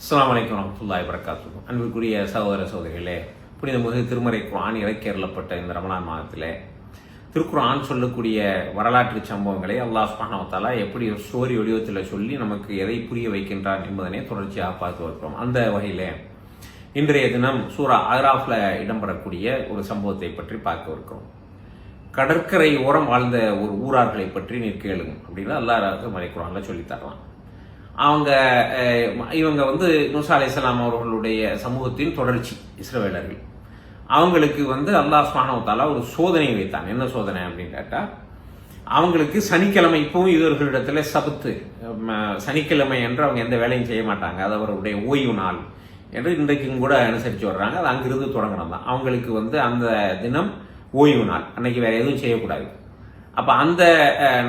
அஸ்லாம் வலைக்கம் வரமத்துல்லாஹி வரகாத்து அன்புக்குரிய சகோதர சகோதரிகளே புனித முகு திருமறை குரான் இறக்கேறப்பட்ட இந்த ரமணான் மாதத்தில் திருக்குரான் சொல்லக்கூடிய வரலாற்று சம்பவங்களை அல்லாஹ் சுப்ஹானஹு எப்படி ஸ்டோரி வடிவத்தில் சொல்லி நமக்கு எதை புரிய வைக்கின்றான் என்பதனை தொடர்ச்சியாக பார்த்து வருகிறோம். அந்த வகையில் இன்றைய தினம் சூரா அஹ்ராஃப்ல இடம்பெறக்கூடிய ஒரு சம்பவத்தை பற்றி பார்க்க இருக்கிறோம். கடற்கரை ஓரம் வாழ்ந்த ஒரு ஊரார்களை பற்றி நீர் கேளுங்க. அப்படின்னு அல்லாஹ் மறைக்குறாங்க சொல்லி தரலாம். அவங்க இவங்க வந்து மூசா அலி இஸ்லாம் அவர்களுடைய சமூகத்தின் தொடர்ச்சி இஸ்ரவேலர்கள். அவங்களுக்கு வந்து அல்லாஹ் சுப்ஹானஹு ஒரு சோதனை வைத்தான். என்ன சோதனை அப்படின்னு கேட்டால் அவங்களுக்கு சனிக்கிழமை இப்பவும் இவர்களிடத்துல சபத்து ம, சனிக்கிழமை என்று அவங்க எந்த வேலையும் செய்ய மாட்டாங்க. அது அவருடைய ஓய்வு நாள் என்று இன்றைக்கும் கூட அனுசரித்து வர்றாங்க. அது அங்கிருந்து தொடங்கணும் தான். அவங்களுக்கு வந்து அந்த தினம் ஓய்வு நாள். அன்னைக்கு வேற எதுவும் செய்யக்கூடாது. அப்போ அந்த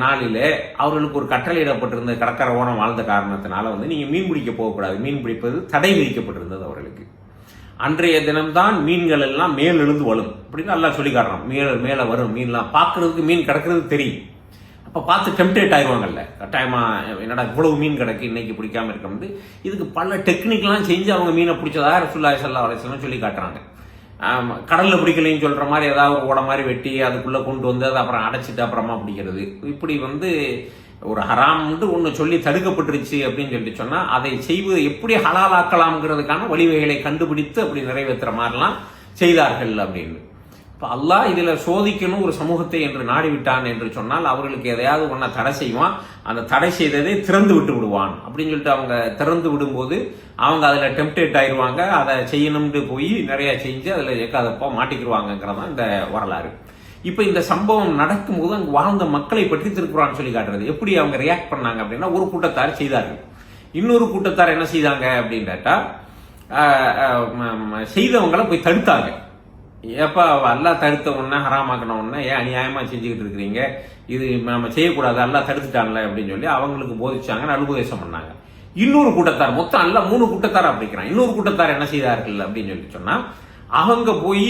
நாளில் அவர்களுக்கு ஒரு கட்டளையிடப்பட்டிருந்த கடற்கரை ஓரம் வாழ்ந்த காரணத்தினால வந்து நீங்கள் மீன் பிடிக்க போகக்கூடாது. மீன் பிடிப்பது தடை விதிக்கப்பட்டிருந்தது அவர்களுக்கு. அன்றைய தினம்தான் மீன்கள் எல்லாம் மேல் எழுந்து வரும் அப்படின்னு நல்லா சொல்லி காட்டுறோம் மேலே மேலே வரும். மீன்லாம் பார்க்குறதுக்கு மீன் கிடக்கிறது தெரியும். அப்போ பார்த்து டெம்டேட் ஆகிடுவாங்கல்ல கட்டாயமாக என்னடா இவ்வளவு மீன் கிடக்கு இன்னைக்கு பிடிக்காம இருக்க வந்து இதுக்கு பல டெக்னிக்லாம் செஞ்சு அவங்க மீனை பிடிச்சதா ரசுல்லா சல்லா சொல்லி காட்டுறாங்க கடலில் பிடிக்கலைன்னு சொல்கிற மாதிரி ஏதாவது ஒரு ஓட மாதிரி வெட்டி அதுக்குள்ளே கொண்டு வந்து அதை அப்புறம் அடைச்சிட்டு அப்புறமா பிடிக்கிறது. இப்படி வந்து ஒரு ஹராம்ன்ட்டு ஒன்று சொல்லி தடுக்கப்பட்டுருச்சு அப்படின்னு சொல்லிட்டு சொன்னால் அதை செய்வது எப்படி ஹலாலாக்கலாம்ங்கிறதுக்கான வழிவகைகளை கண்டுபிடித்து அப்படி நிறைவேற்றுற மாதிரிலாம் செய்தார்கள் அப்படின்னு. இப்போ அல்லாஹ் இதில் சோதிக்கணும் ஒரு சமூகத்தை என்று நாடி விட்டான் என்று சொன்னால் அவர்களுக்கு எதையாவது ஒன்றை தடை செய்வான். அந்த தடை செய்ததை திறந்து விட்டு விடுவான். அப்படின்னு சொல்லிட்டு அவங்க திறந்து விடும்போது அவங்க அதில் டெம்டேட் ஆயிடுவாங்க அதை செய்யணும்னு போய் நிறையா செஞ்சு அதில் எக்காதப்போ மாட்டிக்கிடுவாங்கங்கிறதான் இந்த வரலாறு. இப்போ இந்த சம்பவம் நடக்கும்போது அங்கே வாழ்ந்த மக்களை பற்றி திருக்குறான்னு சொல்லி காட்டுறது. எப்படி அவங்க ரியாக்ட் பண்ணாங்க அப்படின்னா ஒரு கூட்டத்தார் செய்தார்கள். இன்னொரு கூட்டத்தார் என்ன செய்தாங்க அப்படின்னு கேட்டால் செய்தவங்களை போய் தடுத்தாங்க. எப்போ அல்லா தடுத்த உடனே ஹராமாக்கின உடனே ஏன் அநியாயமாக செஞ்சுக்கிட்டு இருக்கிறீங்க? இது நம்ம செய்யக்கூடாது அல்லா தடுத்துட்டான்ல அப்படின்னு சொல்லி அவங்களுக்கு போதிச்சாங்க அனுபவேசம் பண்ணாங்க. இன்னொரு கூட்டத்தார் மொத்தம் அல்ல மூணு கூட்டத்தார் அப்படிக்கிறான் இன்னொரு கூட்டத்தார் என்ன செய்தார்கள் அப்படின்னு சொல்லி சொன்னா அவங்க போய்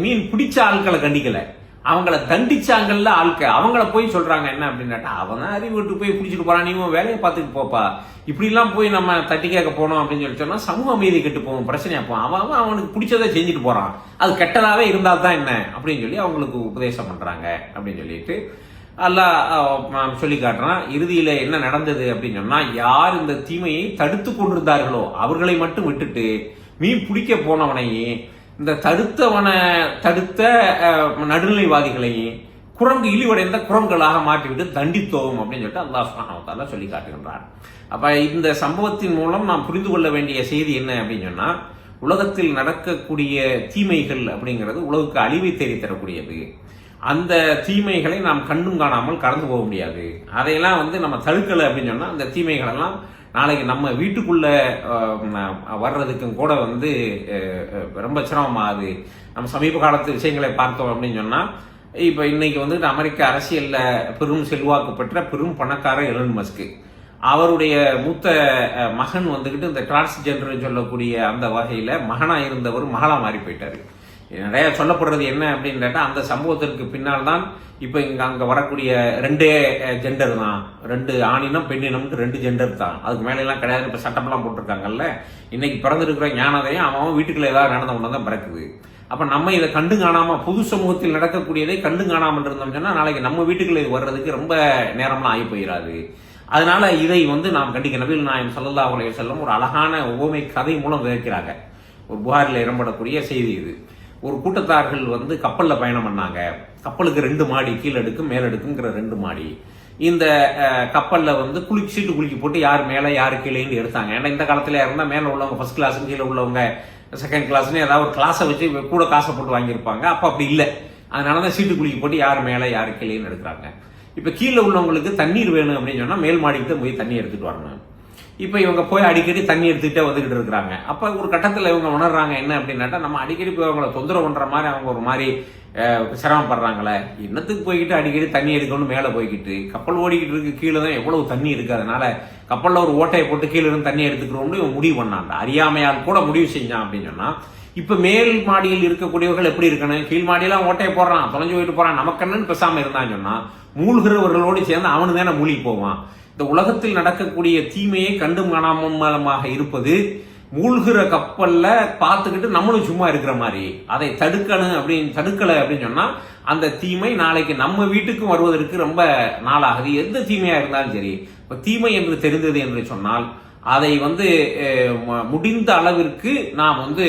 மீன் பிடிச்ச ஆட்களை கண்டிக்கலை. அவங்கள தண்டிச்சாங்கல்ல ஆட்க அவங்கள போய் சொல்றாங்க என்ன? அப்படின்னு அவன் தான் அறிவு விட்டு போய் பிடிச்சிட்டு போறான். நீ உன் வேலையை பார்த்துட்டு போப்பா. இப்படிலாம் போய் நம்ம தட்டி கேட்க போனோம் அப்படின்னு சொல்லி சொன்னா சமூக அமைதி கெட்டு போவோம் பிரச்சனையா போவோம் அவன் அவன் அவனுக்கு பிடிச்சதை செஞ்சுட்டு போறான். அது கெட்டதாவே இருந்தால் தான் என்ன? அப்படின்னு சொல்லி அவங்களுக்கு உபதேசம் பண்றாங்க அப்படின்னு சொல்லிட்டு அல்லாஹ் சொல்லி காட்டுறான். இறுதியில் என்ன நடந்தது அப்படின்னு சொன்னால் யார் இந்த தீமையை தடுத்து கொண்டிருந்தார்களோ அவர்களை மட்டும் விட்டுட்டு மீன் பிடிக்க போனவனையே இந்த தடுத்தவனை தடுத்த நடுநிலைவாதிகளையும் குரங்கு இழிவடைந்த குரங்குகளாக மாற்றிவிட்டு தண்டித்தோம் அப்படின்னு சொல்லிட்டு அல்லாஹ் சுப்ஹானஹு சொல்லி காட்டுகின்றார் அப்ப இந்த சம்பவத்தின் மூலம் நாம் புரிந்து கொள்ள வேண்டிய செய்தி என்ன அப்படின்னு சொன்னா உலகத்தில் நடக்கக்கூடிய தீமைகள் அப்படிங்கிறது உலகுக்கு அழிவை தேடி அந்த தீமைகளை நாம் கண்டும் காணாமல் கடந்து போக முடியாது. அதையெல்லாம் வந்து நம்ம தடுக்கலை அப்படின்னு சொன்னா அந்த தீமைகளெல்லாம் நாளைக்கு நம்ம வீட்டுக்குள்ளே வர்றதுக்கும் கூட வந்து ரொம்ப சிரமமாகுது. நம்ம சமீப காலத்து விஷயங்களை பார்த்தோம் அப்படின்னு சொன்னால் இப்போ இன்னைக்கு வந்து அமெரிக்க அரசியலில் பெரும் செல்வாக்கு பெற்ற பெரும் பணக்கார எலன் மஸ்க்கு. அவருடைய மூத்த மகன் வந்துக்கிட்டு இந்த டிரான்ஸ்ஜெண்டர்னு சொல்லக்கூடிய அந்த வகையில் மகனாக இருந்தவர் மகளாக மாறி போயிட்டார். நிறைய சொல்லப்படுறது என்ன அப்படின்னு கேட்டால் அந்த சம்பவத்திற்கு பின்னால் தான் இப்போ இங்க அங்க வரக்கூடிய ரெண்டே ஜெண்டர் தான். ரெண்டு ஆணினம் பெண்ணினம்னு ரெண்டு ஜெண்டர் தான். அதுக்கு மேலெல்லாம் கிடையாது. இப்போ சட்டமெல்லாம் போட்டிருக்காங்கல்ல. இன்னைக்கு பிறந்திருக்கிற ஞானதையும் அவன் வீட்டுக்குள்ள ஏதாவது நடந்த ஒன்று தான் பிறக்குது. அப்ப நம்ம இதை கண்டு காணாம புது சமூகத்தில் நடக்கக்கூடியதை கண்டு காணாமல் இருந்தோம் சொன்னா நாளைக்கு நம்ம வீட்டுக்குள்ள இது வர்றதுக்கு ரொம்ப நேரம்லாம் ஆகி போயிடாது அதனால இதை வந்து நாம் கண்டிக்க நபில் நாயம் சல்லல்லா உலக செல்லும் ஒரு அழகான உவமை கதை மூலம் விதைக்கிறாங்க ஒரு புகாரில் இடம்படக்கூடிய செய்தி இது. ஒரு கூட்டத்தார்கள் வந்து கப்பலில் பயணம் பண்ணாங்க. கப்பலுக்கு ரெண்டு மாடி கீழடுக்கும் மேலடுக்குங்கிற ரெண்டு மாடி. இந்த கப்பலில் வந்து குளிக்கு சீட்டு குலுக்கி போட்டு யார் மேலே யார் கீழேன்னு எடுத்தாங்க. ஏன்னா இந்த காலத்தில் இருந்தால் மேலே உள்ளவங்க ஃபர்ஸ்ட் கிளாஸ் கீழே உள்ளவங்க செகண்ட் கிளாஸ்னு ஏதாவது ஒரு கிளாஸை வச்சு கூட காசை போட்டு வாங்கியிருப்பாங்க. அப்போ அப்படி இல்லை. அதனால தான் சீட்டு குளிக்க போட்டு யார் மேலே யார் கீழேன்னு எடுக்கிறாங்க. இப்போ கீழே உள்ளவங்களுக்கு தண்ணீர் வேணும் அப்படின்னு சொன்னால் மேல் மாடிக்கு தான் போய் தண்ணி எடுத்துகிட்டு வரணும். இப்போ இவங்க போய் அடிக்கடி தண்ணி எடுத்துக்கிட்டே வந்துக்கிட்டு இருக்கிறாங்க. அப்போ ஒரு கட்டத்தில் இவங்க உணர்றாங்க என்ன அப்படின்னாட்டா நம்ம அடிக்கடி போய் அவங்கள தொந்தரவு பண்ணுற மாதிரி அவங்க ஒரு மாதிரி சிரமப்படுறாங்களே. என்னத்துக்கு போய்கிட்டு அடிக்கடி தண்ணி எடுக்கணும்னு மேலே போய்கிட்டு கப்பல் ஓடிக்கிட்டு இருக்கு கீழே தான் எவ்வளவு தண்ணி இருக்கு அதனால கப்பலில் ஒரு ஓட்டையை போட்டு கீழே இருந்து தண்ணி எடுத்துக்கிறோம்னு இவன் முடிவு பண்ணான். அறியாமையால் கூட முடிவு செஞ்சான் அப்படின்னு சொன்னா இப்போ மேல் மாடியில் இருக்கக்கூடியவர்கள் எப்படி இருக்கணும்? கீழ் மாடியெல்லாம் ஓட்டையை போடுறான் தொலைஞ்சு போயிட்டு போறான் நமக்கு என்னன்னு பேசாமல் இருந்தான்னு சொன்னா மூழ்கிறவர்களோடு சேர்ந்து அவனு தானே மூழ்கி போவான். இந்த உலகத்தில் நடக்கக்கூடிய தீமையை கண்டும் காணாமலமாக இருப்பது மூழ்கிற கப்பல்ல பார்த்துக்கிட்டு நம்மளும் சும்மா இருக்கிற மாதிரி. அதை தடுக்கணும் அப்படின்னு தடுக்கலை அப்படின்னு சொன்னா அந்த தீமை நாளைக்கு நம்ம வீட்டுக்கும் வருவதற்கு ரொம்ப நாளாகுது. எந்த தீமையா இருந்தாலும் சரி. இப்ப தீமை என்று தெரிந்தது என்று சொன்னால் அதை வந்து முடிந்த அளவிற்கு நாம் வந்து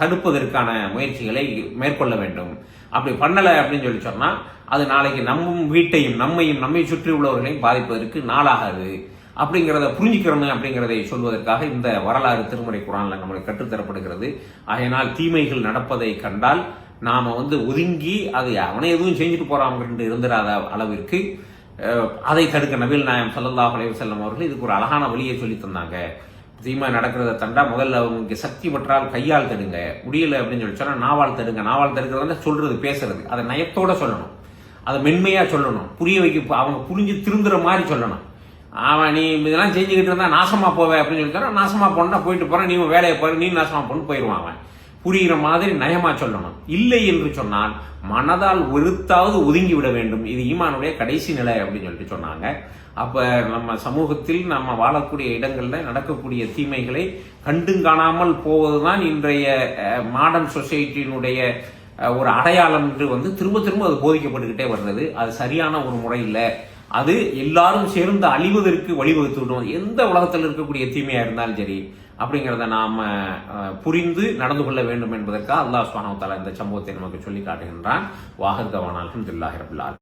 தடுப்பதற்கான முயற்சிகளை மேற்கொள்ள வேண்டும். அப்படி பண்ணலை அப்படின்னு சொல்லி சொன்னால் அது நாளைக்கு நம்ம வீட்டையும் நம்மையும் நம்மை சுற்றி உள்ளவர்களையும் பாதிப்பதற்கு நாளாகாது. அப்படிங்கிறத புரிஞ்சுக்கிறணும் அப்படிங்கிறதை சொல்வதற்காக இந்த வரலாறு திருமுறை குரானில் நம்மளுக்கு கற்றுத்தரப்படுகிறது. ஆகையினால் தீமைகள் நடப்பதை கண்டால் நாம் வந்து ஒதுங்கி அது அவனை எதுவும் செஞ்சுட்டு போறாங்க இருந்துடாத அளவிற்கு அதை தடுக்க நபில் நாயம் ஸல்லல்லாஹு அலைஹி வஸல்லம் அவர்கள் இதுக்கு ஒரு அழகான வழியை சொல்லி தந்தாங்க. தீமை நடக்கிறத தண்டா முதல்ல அவங்க சக்தி பெற்றால் கையால் தடுங்க. முடியல அப்படின்னு சொல்லி சொன்னால் நாவால் தடுங்க நாவால் தடுக்கிறதா சொல்றது பேசுறது. அதை நயத்தோட சொல்லணும். அதை மென்மையாக சொல்லணும். புரிய வைக்க அவங்க புரிஞ்சு திருந்துற மாதிரி சொல்லணும். அவன் நீ இதெல்லாம் செஞ்சுக்கிட்டு இருந்தால் நாசமாக போவே அப்படின்னு சொல்லி தரோம் நாசமாக போனா போயிட்டு போகிறேன் நீ வேலையை பாரு. நீ நாசமாக போன்னு போயிடுவான் அவன். புரிகிற மாதிரி நயமாக சொல்லணும். இல்லை என்று சொன்னால் மனதால் ஒருத்தாவது ஒதுங்கி விட வேண்டும். இது ஈமானுடைய கடைசி நிலை அப்படின்னு சொல்லிட்டு சொன்னாங்க. அப்போ நம்ம சமூகத்தில் நம்ம வாழக்கூடிய இடங்களில் நடக்கக்கூடிய தீமைகளை கண்டும் காணாமல் போவதுதான் இன்றைய மாடர்ன் சொசைட்டியினுடைய ஒரு அடையாளம் என்று வந்து திரும்ப திரும்ப அது போதிக்கப்பட்டுக்கிட்டே வர்றது. அது சரியான ஒரு முறை இல்லை. அது எல்லாரும் சேர்ந்து அழிவதற்கு வழிவகுத்து விடும் எந்த உலகத்தில் இருக்கக்கூடிய தீமையாக இருந்தாலும் சரி அப்படிங்கிறத நாம் புரிந்து நடந்து கொள்ள வேண்டும் என்பதற்காக அல்லாஹ் சுப்ஹானஹு இந்த சம்பவத்தை நமக்கு சொல்லி காட்டுகின்றான். வாஹர் கவான் அல்ஹம்துலில்லாஹி